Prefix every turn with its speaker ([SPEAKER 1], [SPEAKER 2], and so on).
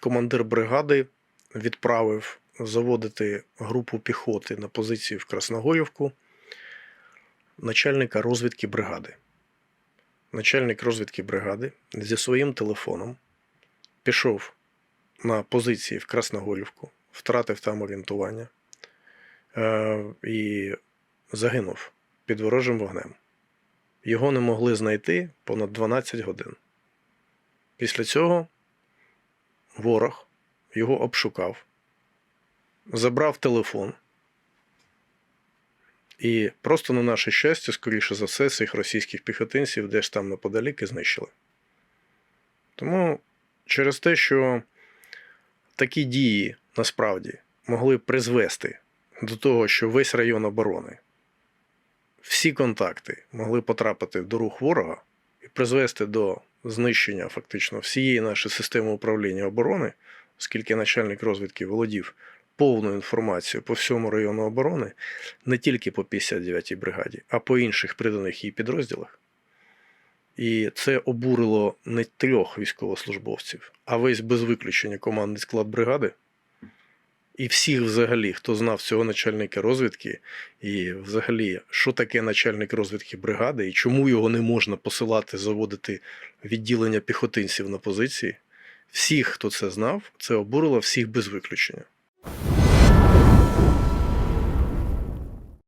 [SPEAKER 1] командир бригади відправив заводити групу піхоти на позицію в Красногорівку начальника розвідки бригади. Начальник розвідки бригади зі своїм телефоном пішов на позиції в Красногорівку, втратив там орієнтування е, і загинув під ворожим вогнем. Його не могли знайти понад 12 годин. Після цього ворог його обшукав, забрав телефон. І просто на наше щастя, скоріше за все, цих російських піхотинців десь там неподалік і знищили. Тому через те, що такі дії насправді могли призвести до того, що весь район оборони, всі контакти могли потрапити до рук ворога і призвести до знищення фактично всієї нашої системи управління оборони, оскільки начальник розвідки володів повну інформацію по всьому району оборони, не тільки по 59-й бригаді, а по інших приданих їй підрозділах. І це обурило не трьох військовослужбовців, а весь без виключення командний склад бригади. І всіх, взагалі, хто знав цього начальника розвідки, і взагалі, що таке начальник розвідки бригади, і чому його не можна посилати, заводити відділення піхотинців на позиції, всіх, хто це знав, це обурило всіх без виключення.